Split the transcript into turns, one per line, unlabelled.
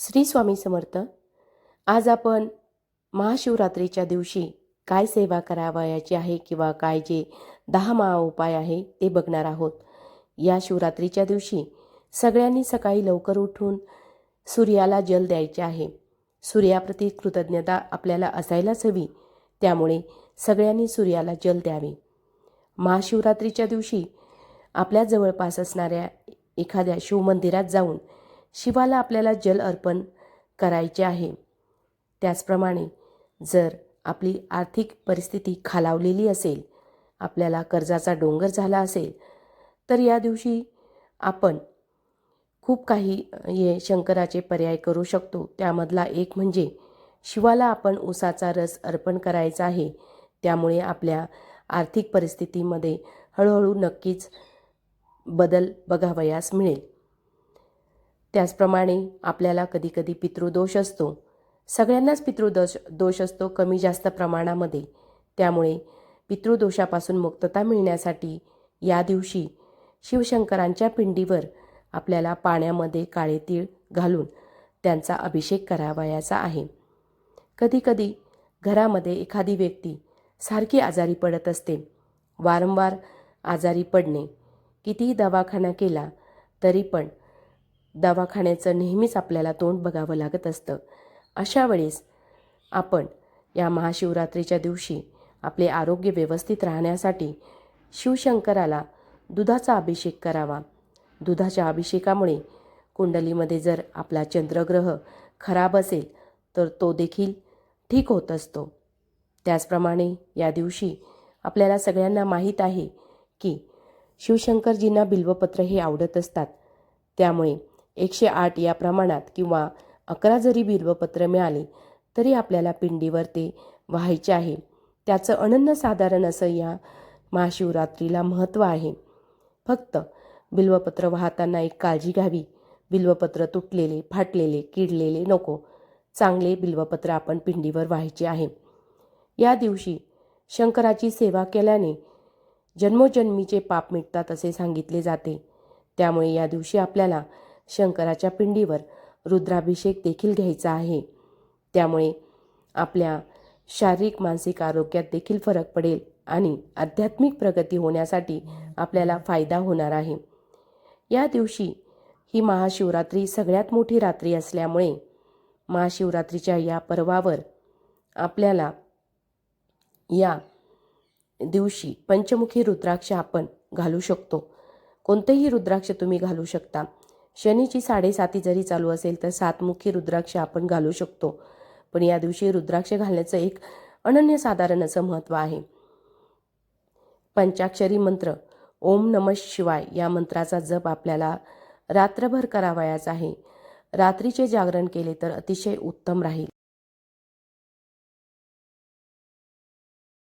श्री स्वामी समर्थ आज आपण महाशिवरात्रीच्या दिवशी काय सेवा करावयाची आहे किंवा काय जे दहा महा उपाय आहे ते बघणार आहोत. या शिवरात्रीच्या दिवशी सगळ्यांनी सकाळी लवकर उठून सूर्याला जल द्यायचे आहे. सूर्याप्रती कृतज्ञता आपल्याला असायलाच हवी त्यामुळे सगळ्यांनी सूर्याला जल द्यावे. महाशिवरात्रीच्या दिवशी आपल्या जवळपास असणाऱ्या एखाद्या शिवमंदिरात जाऊन शिवाला आपल्याला जल अर्पण करायचे आहे. त्याचप्रमाणे जर आपली आर्थिक परिस्थिती खालावलेली असेल आपल्याला कर्जाचा डोंगर झाला असेल तर या दिवशी आपण खूप काही हे शंकराचे पर्याय करू शकतो. त्यामधला एक म्हणजे शिवाला आपण उसाचा रस अर्पण करायचा आहे. त्यामुळे आपल्या आर्थिक परिस्थितीमध्ये हळूहळू नक्कीच बदल बघावयास मिळेल. त्याचप्रमाणे आपल्याला कधीकधी पितृदोष असतो. सगळ्यांनाच पितृदोष दोष असतो कमी जास्त प्रमाणामध्ये. त्यामुळे पितृदोषापासून मुक्तता मिळण्यासाठी या दिवशी शिवशंकरांच्या पिंडीवर आपल्याला पाण्यामध्ये काळे तीळ घालून त्यांचा अभिषेक करावयाचा आहे. कधीकधी घरामध्ये एखादी व्यक्ती सारखी आजारी पडत असते. वारंवार आजारी पडणे. कितीही दवाखाना केला तरी पण दवाखान्याचं नेहमीच आपल्याला तोंड बघावं लागत असतं. अशा वेळेस आपण या महाशिवरात्रीच्या दिवशी आपले आरोग्य व्यवस्थित राहण्यासाठी शिवशंकराला दुधाचा अभिषेक करावा. दुधाच्या अभिषेकामुळे कुंडलीमध्ये जर आपला चंद्रग्रह खराब असेल तर तो देखील ठीक होत असतो. त्याचप्रमाणे या दिवशी आपल्याला सगळ्यांना माहीत आहे की शिवशंकरजींना बिल्वपत्र हे आवडत असतात. त्यामुळे एकशे आठ या प्रमाणात किंवा अकरा जरी बिल्वपत्र मिळाले तरी आपल्याला पिंडीवर ते व्हायचे आहे. त्याचं अनन्यसाधारण असं या महाशिवरात्रीला महत्त्व आहे. फक्त बिल्वपत्र वाहताना एक काळजी घ्यावी. बिल्वपत्र तुटलेले फाटलेले किडलेले नको. चांगले बिल्वपत्र आपण पिंडीवर व्हायचे आहे. या दिवशी शंकराची सेवा केल्याने जन्मोजन्मीचे पाप मिटतात असे सांगितले जाते. त्यामुळे या दिवशी आपल्याला शंकराच्या पिंडीवर रुद्राभिषेक देखील घ्यायचा आहे. त्यामुळे आपल्या शारीरिक मानसिक आरोग्यात देखील फरक पडेल आणि आध्यात्मिक प्रगती होण्यासाठी आपल्याला फायदा होणार आहे. या दिवशी ही महाशिवरात्री सगळ्यात मोठी रात्री असल्यामुळे महाशिवरात्रीच्या या पर्वावर आपल्याला या दिवशी पंचमुखी रुद्राक्ष आपण घालू शकतो. कोणतेही रुद्राक्ष तुम्ही घालू शकता. शनीची साडेसाती जरी चालू असेल तर सातमुखी रुद्राक्ष आपण घालू शकतो. पण या दिवशी रुद्राक्ष घालण्याचं एक अनन्यसाधारण असं महत्त्व आहे. पंचाक्षरी मंत्र ओम नम शिवाय या मंत्राचा जप आपल्याला रात्रभर करावयाचा आहे. रात्रीचे जागरण केले तर अतिशय उत्तम राहील.